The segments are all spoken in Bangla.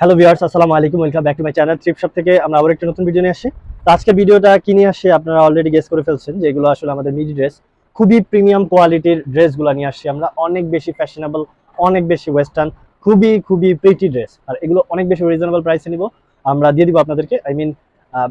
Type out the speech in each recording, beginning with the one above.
হ্যালো ভিউয়ার্স আসসালামু আলাইকুম welcome back to my channel trip shop থেকে আমরা আবার একটা নতুন ভিডিও নিয়ে আসছি। তো আজকে ভিডিওটা কি নিয়ে আসছি আপনারা অলরেডি গেস করে ফেলছেন যে এগুলো আসলে আমাদের মিডি ড্রেস খুবই প্রিমিয়াম কোয়ালিটির ড্রেসগুলো নিয়ে আসছি আমরা। অনেক বেশি ফ্যাশনেবল অনেক বেশি ওয়েস্টার্ন খুবই খুবই প্রিটি ড্রেস আর এগুলো অনেক বেশি রিজনেবল প্রাইসে নিব। আমরা দিয়ে দিব আপনাদেরকে আই মিন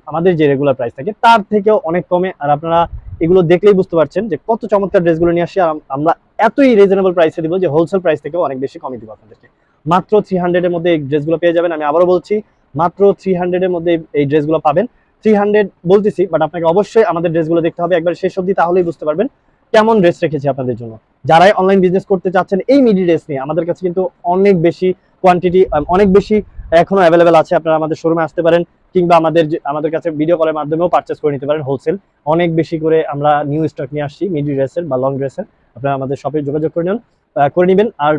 আমাদের যে রেগুলার প্রাইস থাকে, তার থেকেও অনেক কমে। আর আপনারা এগুলো দেখলেই বুঝতে পারছেন যে কত চমৎকার ড্রেসগুলো নিয়ে আসছি। আর আমরা এতই রিজনেবল প্রাইসে দিব যে হোলসেল প্রাইস থেকেও অনেক বেশি কমে দিব আপনাদেরকে। মাত্র থ্রি হান্ড্রেডের মধ্যে এই ড্রেসগুলো পেয়ে যাবেন। আমি আবারও বলছি, মাত্র থ্রি হান্ড্রেডের মধ্যে এই- ড্রেসগুলো পাবেন। থ্রি হান্ড্রেড বলতেছি বাট আপনাকে অবশ্যই আমাদের ড্রেসগুলো দেখতে হবে একবার শেষ অবধি, তাহলেই বুঝতে পারবেন কেমন ড্রেস রেখেছি আপনাদের জন্য। যারাই অনলাইন বিজনেস করতে চাচ্ছেন, এই মিডি ড্রেস নিয়ে আমাদের কাছে কিন্তু অনেক বেশি কোয়ান্টিটি অনেক বেশি এখনও অ্যাভেলেবেল আছে। আপনারা আমাদের শোরুমে আসতে পারেন, কিংবা আমাদের আমাদের কাছে ভিডিও কলের মাধ্যমেও পারচেস করে নিতে পারেন হোলসেল অনেক বেশি করে আমরা নিউ স্টক নিয়ে আসছি মিডি ড্রেসের বা লং ড্রেসের আপনারা আমাদের শপে যোগাযোগ করে নেন করে নেবেন। আর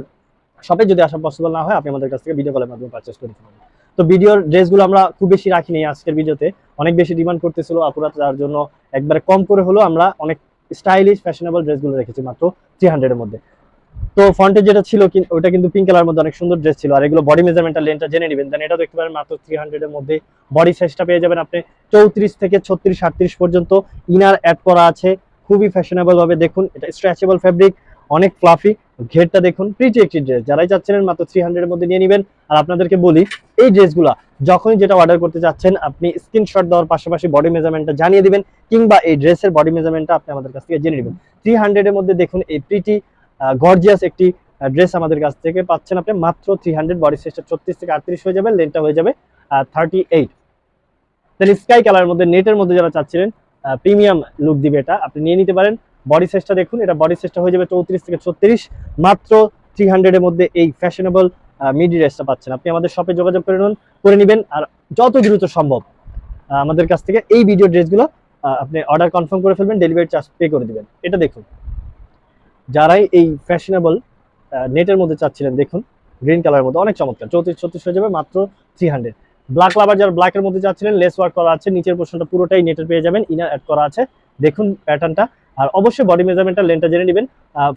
শপে যদি আসা পসিবল না হয়, আপনি আমাদের কাছ থেকে ভিডিও কলের মাধ্যমে পারচেস করে পারেন তো ভিডিওর ড্রেসগুলো আমরা খুব বেশি রাখিনি আজকের ভিডিওতে অনেক বেশি ডিমান্ড করতেছিল আপুরা, তার জন্য একবারে কম করে হলো আমরা অনেক স্টাইলিশ ফ্যাশনেবল ড্রেসগুলো রেখেছি মাত্র থ্রি হান্ড্রেডের মধ্যে। তো ফ্রন্টে যেটা ছিল ওটা কিন্তু পিঙ্ক কালার মধ্যে অনেক সুন্দর ড্রেস ছিল। আর এগুলো বডি মেজারমেন্টটা লেনটা জেনে নেবেন। দেন এটা দেখতে পারেন মাত্র থ্রি হান্ড্রেডের মধ্যে বডি সাইজটা পেয়ে যাবেন আপনি। চৌত্রিশ থেকে ছত্রিশ আটত্রিশ পর্যন্ত ইনার অ্যাড করা আছে। খুবই ফ্যাশনেবল ভাবে দেখুন, এটা স্ট্রেচেবল ফ্যাব্রিক অনেক ফ্লাফি ঘেরটা দেখুন প্রিটি একটি ড্রেস যারাই চাচ্ছিলেন মাত্র থ্রি হান্ড্রেডের মধ্যে নিয়ে নেবেন। আর আপনাদেরকে বলি, এই ড্রেসগুলা যখনই যেটা অর্ডার করতে চাচ্ছেন, আপনি স্ক্রিনশট দেওয়ার পাশাপাশি বডি মেজারমেন্টটা জানিয়ে দিবেন, কিংবা এই ড্রেসের বডি মেজারমেন্টটা আপনি আমাদের কাছ থেকে জেনে নেবেন। থ্রি হান্ড্রেডের মধ্যে দেখুন, এই প্রিটি গর্জিয়াস একটি ড্রেস আমাদের কাছ থেকে পাচ্ছেন আপনি মাত্র থ্রি হান্ড্রেড বডি সাইজটা ছত্রিশ থেকে আটত্রিশ হয়ে যাবে লেনটা হয়ে যাবে থার্টি এইট স্কাই কালার মধ্যে নেটের মধ্যে যারা চাচ্ছিলেন প্রিমিয়াম লুক দিবে এটা, আপনি নিয়ে নিতে পারেন। বডি সাইজটা দেখুন, এটা বডি সাইজটা হয়ে যাবে চৌত্রিশ থেকে ছত্রিশ, মাত্র থ্রি হান্ড্রেডের মধ্যে এই ফ্যাশনেবল মিডি ড্রেসটা পাচ্ছেন। আপনি আমাদের শপে যোগাযোগ করে নিন, করে নেবেন, আর যত দ্রুত সম্ভব আমাদের কাছ থেকে এই ভিডিও ড্রেসগুলো আপনি অর্ডার কনফার্ম করে ফেলবেন ডেলিভারি চার্জ পে করে দিবেন। এটা দেখুন। যারাই এই ফ্যাশনেবল নেটের মধ্যে চাচ্ছিলেন, দেখুন গ্রিন কালারের মধ্যে, অনেক চমৎকার, চৌত্রিশ, ছত্রিশ হয়ে যাবে, মাত্র থ্রি হান্ড্রেড ব্ল্যাক লাভার যারা ব্ল্যাকের মধ্যে চাচ্ছিলেন লেস ওয়ার্ক করা আছে, নিচের পোর্শনটা পুরোটাই নেটের পেয়ে যাবেন ইনার অ্যাড করা আছে। দেখুন প্যাটার্নটা আর অবশ্যই বডি মেজারমেন্টটা লেনটা জেনে নেবেন।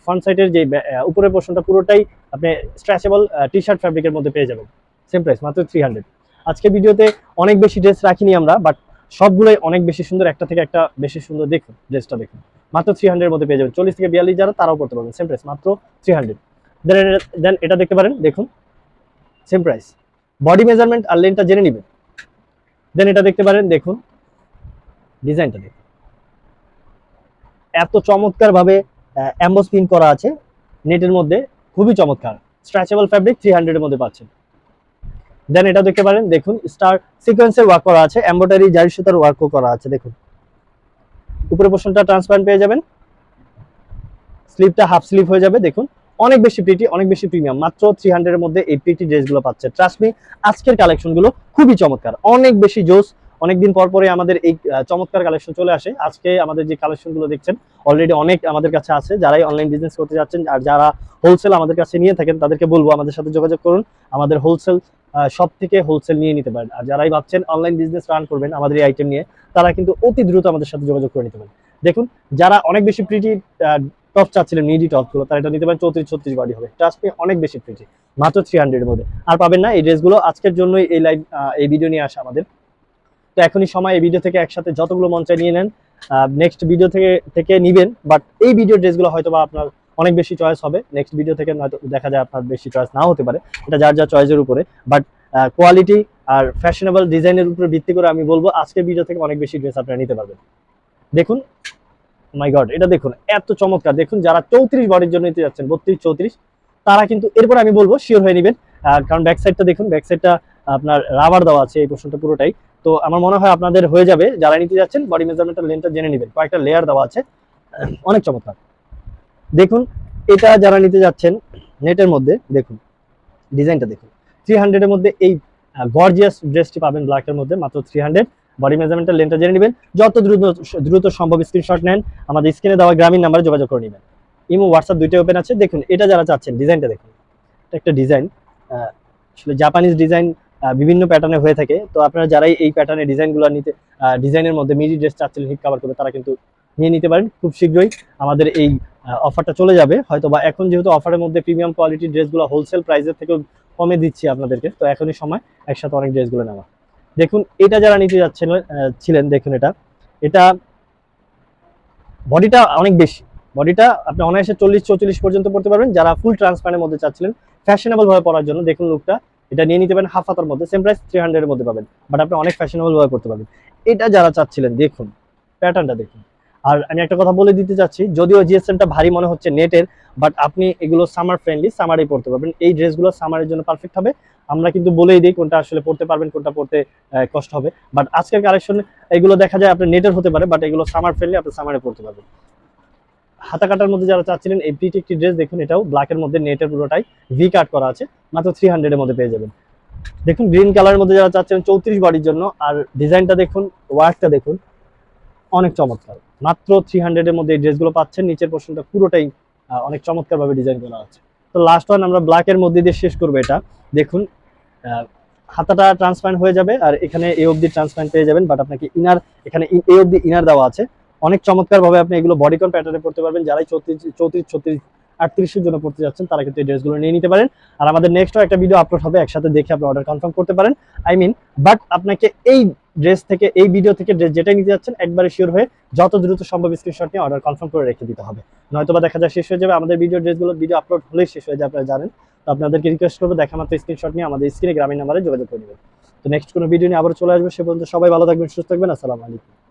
ফ্রন্ট সাইডের যে উপরের পোর্শনটা পুরোটাই আপনি স্ট্রেচেবল টি শার্ট ফ্যাব্রিকের মধ্যে পেয়ে যাবেন। সেম প্রাইস মাত্র থ্রি হান্ড্রেড আজকে ভিডিওতে অনেক বেশি ড্রেস রাখিনি আমরা বাট সবগুলোই অনেক বেশি সুন্দর, একটা থেকে একটা বেশি সুন্দর দেখুন ড্রেসটা দেখুন। মাত্র থ্রি হান্ড্রেড মধ্যে পেয়ে যাবেন। চল্লিশ থেকে বিয়াল্লিশ যারা, তারাও করতে পারবেন। সেম প্রাইস মাত্র থ্রি হান্ড্রেড দেন দেন এটা দেখতে পারেন, দেখুন। সেম প্রাইস বডি মেজারমেন্ট আর লেনটা জেনে নেবেন। দেন এটা দেখতে পারেন, দেখুন। ডিজাইনটা দেখুন। এত চমৎকার ভাবে অ্যাম্বোস পিন করা আছে নেটের মধ্যে, খুবই চমৎকার। স্ট্রেচেবল ফ্যাব্রিক থ্রি হান্ড্রেডের মধ্যে পাচ্ছেন। দেন এটা দেখতে পারেন, দেখুন স্টার সিকোয়েন্সের ওয়ার্ক করা আছে এম্ব্রয়ডারি জারি সুতার ওয়ার্কও করা আছে, দেখুন। উপরে পোর্শনটা ট্রান্সপারেন্ট পেয়ে যাবেন। স্লিপটা হাফ স্লিপ হয়ে যাবে, দেখুন। অনেক বেশি প্রিটি অনেক বেশি প্রিমিয়াম মাত্র থ্রি হান্ড্রেডের মধ্যে এই প্রিটি ড্রেসগুলো পাচ্ছে। ট্রাস্ট মি আজকের কালেকশনগুলো খুবই চমৎকার। অনেক বেশি জোস অনেকদিন পর পরে আমাদের এই চমৎকার কালেকশন চলে আসে। আজকে আমাদের যে কালেকশনগুলো দেখছেন অলরেডি অনেক আমাদের কাছে আছে। যারাই অনলাইন বিজনেস করতে যাচ্ছেন আর যারা হোলসেল আমাদের কাছে নিয়ে থাকেন, তাদেরকে বলব আমাদের সাথে যোগাযোগ করুন। আমাদের হোলসেল সব থেকে হোলসেল নিয়ে নিতে পারেন। আর যারাই ভাবছেন অনলাইন বিজনেস রান করবেন আমাদের এই আইটেম নিয়ে, তারা কিন্তু অতি দ্রুত আমাদের সাথে যোগাযোগ করে নিতে পারেন। দেখুন, যারা অনেক বেশি প্রিটি টপ চাচ্ছিলেন মিডি টপগুলো তারা এটা নিতে পারেন চৌত্রিশ, ছত্রিশ বাড়ি হবে। ট্রাস্ট মি অনেক বেশি প্রিটি মাত্র থ্রি হান্ড্রেডের মধ্যে। আর পাবেন না, এই ড্রেসগুলো আজকের জন্যই এই লাইভ এই ভিডিও নিয়ে আসা আমাদের। তো এখনই সময় এই ভিডিও থেকে একসাথে যতগুলো চাই নিয়ে নেন নেক্সট ভিডিও থেকে থেকে নিবেন বাট এই ভিডিও ড্রেসগুলো হয়তো বা আপনার অনেক বেশি চয়েস হবে। নেক্সট ভিডিও থেকে হয়তো দেখা যায় আপনার বেশি চয়েস নাও হতে পারে, এটা যার যার চয়েসের উপরে। বাট কোয়ালিটি আর ফ্যাশনেবল ডিজাইনের উপরে ভিত্তি করে আমি বলব, আজকের ভিডিও থেকে অনেক বেশি ড্রেস আপনারা নিতে পারবেন। দেখুন মাই গড এটা দেখুন, এত চমৎকার। দেখুন, যারা চৌত্রিশ বডির জন্য নিতে যাচ্ছেন, বত্রিশ, চৌত্রিশ, তারা কিন্তু এরপর আমি বলব শিওর হয়ে নেবেন। কারণ ব্যাক সাইডটা দেখুন ব্যাক সাইডটা আপনার রাবার দেওয়া আছে, এই পোর্শনটা পুরোটাই। তো আমার মনে হয় আপনাদের হয়ে যাবে যারা নিতে যাচ্ছেন বডি মেজারমেন্টের লেনটা জেনে নেবেন। কয়েকটা লেয়ার দেওয়া আছে, অনেক চমৎকার। দেখুন, এটা যারা নিতে যাচ্ছেন নেটের মধ্যে, দেখুন, ডিজাইনটা দেখুন। থ্রি হান্ড্রেডের মধ্যে এই গর্জিয়াস ড্রেসটি পাবেন ব্ল্যাকের মধ্যে, মাত্র থ্রি হান্ড্রেড বডি মেজারমেন্টের লেনটা জেনে নেবেন। যত দ্রুত দ্রুত সম্ভব স্ক্রিনশট নেন, আমাদের স্ক্রিনে দেওয়া গ্রামীণ নাম্বারে যোগাযোগ করে নেবেন। ইমো হোয়াটসঅ্যাপ দুইটা ওপেন আছে। দেখুন, এটা যারা চাচ্ছেন ডিজাইনটা দেখুন। এটা একটা ডিজাইন আসলে জাপানিজ ডিজাইন বিভিন্ন প্যাটার্নে হয়ে থাকে। তো আপনারা যারাই এই প্যাটার্নের ডিজাইনগুলো নিতে ডিজাইনের মধ্যে মিডি ড্রেস চাচ্ছিলেন হিট কাভার করবে, তারা কিন্তু নিয়ে নিতে পারেন খুব শীঘ্রই। আমাদের এই অফারটা চলে যাবে। হয়তো বা এখন যেহেতু অফারের মধ্যে প্রিমিয়াম কোয়ালিটির ড্রেসগুলো হোলসেল প্রাইসের থেকেও কমে দিচ্ছি আপনাদেরকে, তো এখনই সময় একসাথে অনেক ড্রেসগুলো নেওয়া। দেখুন, এটা যারা নিতে যাচ্ছেন ছিলেন, দেখুন এটা। এটা বডিটা অনেক বেশি। বডিটা আপনি অনায়াসে চল্লিশ, চৌচল্লিশ পর্যন্ত পড়তে পারবেন। যারা ফুল ট্রান্সপ্যান্টের মধ্যে চাচ্ছিলেন ফ্যাশনেবল ভাবে পরার জন্য, দেখুন লুকটা এটা নিয়ে নিতে পারেন হাফ হাতার মধ্যে সেম প্রাইস থ্রি হান্ড্রেডের মধ্যে পাবেন। বাট আপনি অনেক ফ্যাশনেবল ভাবে পড়তে পারবেন। এটা যারা চাচ্ছিলেন, দেখুন প্যাটার্নটা দেখুন। আর আমি একটা কথা বলে দিতে চাচ্ছি, যদিও জিএসএমটা ভারী মনে হচ্ছে নেটের বাট আপনি এগুলো সামার ফ্রেন্ডলি সামারেই পড়তে পারবেন। এই ড্রেসগুলো সামারের জন্য পারফেক্ট হবে। আমরা কিন্তু বলেই দিই কোনটা আসলে পড়তে পারবেন, কোনটা পড়তে কষ্ট হবে। বাট আজকের কালেকশন এগুলো দেখা যায় আপনার নেটের হতে পারে বাট এগুলো সামার ফ্রেন্ডলি আপনি সামারে পড়তে পারবেন। হাতা কাটার মধ্যে যারা চাচ্ছিলেন, এই প্রিটি একটি ড্রেস দেখুন, এটাও ব্ল্যাকের মধ্যে নেটের পুরোটাই ভি কাট করা আছে, মাত্র থ্রি হান্ড্রেডের মধ্যে পেয়ে যাবেন। দেখুন গ্রিন কালারের মধ্যে যারা চাচ্ছেন চৌত্রিশ বাড়ির জন্য, আর ডিজাইনটা দেখুন ওয়ার্কটা দেখুন, অনেক চমৎকার। মাত্র থ্রি হান্ড্রেডের মধ্যে এই ড্রেসগুলো পাচ্ছেন, নিচের পোর্শনটা পুরোটাই অনেক চমৎকার ভাবে ডিজাইন করা আছে। তো লাস্ট ওয়ান আমরা ব্ল্যাকের মধ্যে দিয়ে শেষ করব এটা। দেখুন হাতাটা ট্রান্সপ্যান্ট হয়ে যাবে, আর এখানে এ অবধি ট্রান্সপ্যান্ট পেয়ে যাবেন বাট আপনাকে ইনার এখানে এ অবধি ইনার দেওয়া আছে। অনেক চমৎকার ভাবে আপনি এগুলো বডিকন প্যাটার্নে পড়তে পারবেন। যারাই চৌত্রিশ চৌত্রিশ, ছত্রিশ, আটত্রিশের জন্য পড়তে যাচ্ছেন, তারা কিন্তু এই ড্রেসগুলো নিয়ে নিতে পারেন। আর আমাদের নেক্সটও একটা ভিডিও আপলোড হবে, একসাথে দেখে আপনি অর্ডার কনফার্ম করতে পারেন। আই মিন বাট আপনাকে এই ড্রেস থেকে, এই ভিডিও থেকে ড্রেস যেটাই নিতে যাচ্ছেন, একবারে শিওর হয়ে যত দ্রুত সম্ভব স্ক্রিনশট নিয়ে অর্ডার কনফার্ম করে রেখে দিতে হবে। নয়তো বা দেখা যায় শেষ হয়ে যাবে, আমাদের ভিডিও ড্রেসগুলো ভিডিও আপলোড হলেই শেষ হয়ে যাবে আপনারা জানেন। তো আপনাদেরকে রিকোয়েস্ট করব, দেখা মাত্র স্ক্রিনশট নিয়ে আমাদের স্ক্রিনে গ্রামীণ নাম্বারে যোগাযোগ করে নেবেন। তো নেক্সট কোনো ভিডিও নিয়ে আবার চলে আসবে, সে পর্যন্ত সবাই ভালো থাকবেন, সুস্থ থাকবেন, আসসালামু আলাইকুম।